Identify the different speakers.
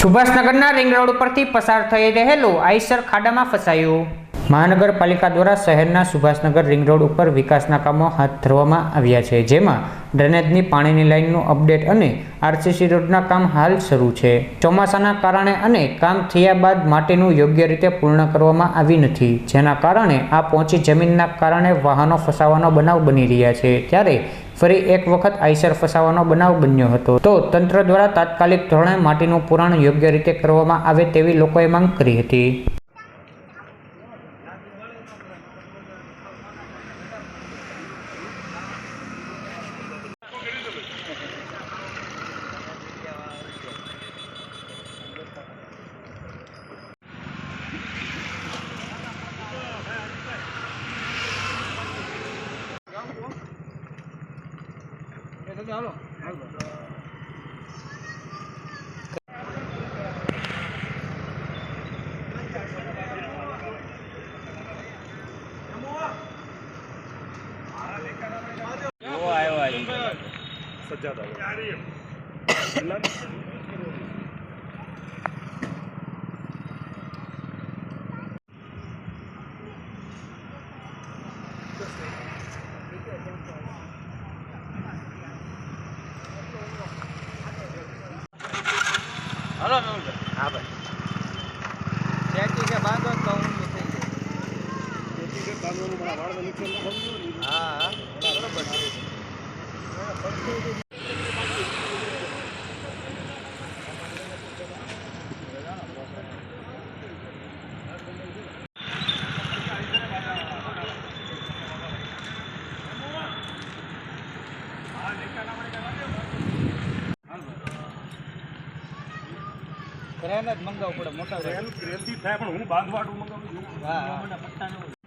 Speaker 1: સુભાષનગરના ring road ઉપરથી પસાર થઈ રહેલું આઈસર ખાડામાં ફસાયું. મહાનગરપાલિકા દ્વારા શહેરના સુભાષનગર રિંગ રોડ ઉપર વિકાસના કામો હાથ ધરવામાં આવ્યા છે, જેમાં ડ્રેનેજની પાણીની લાઇનનું અપડેટ અને આરસીસી રોડના કામ હાલ શરૂ છે. ચોમાસાના કારણે અને કામ થયા બાદ માટીનું યોગ્ય રીતે પૂર્ણ કરવામાં આવી નથી, જેના કારણે આ પહોંચી જમીનના કારણે વાહનો ફસાવાનો બનાવ બની રહ્યા છે. ત્યારે ફરી એક વખત આઈસર ફસાવાનો બનાવ બન્યો હતો. તો તંત્ર દ્વારા તાત્કાલિક ધોરણે માટીનું પુરાણ યોગ્ય રીતે કરવામાં આવે તેવી લોકોએ માંગ કરી હતી. ચાલો.
Speaker 2: સજ્જાદ આવ્યો હલો મેહુલભાઈ હા ભાઈ. ચેકી કે બાંધો તો હું થઈ જાય. હા હા બરોબર છે ક્રેન જ મંગાવવું પડે મોટા
Speaker 3: ક્રેન ટ્રેનથી થાય પણ હું બાંધવાડું મંગાવું
Speaker 2: હા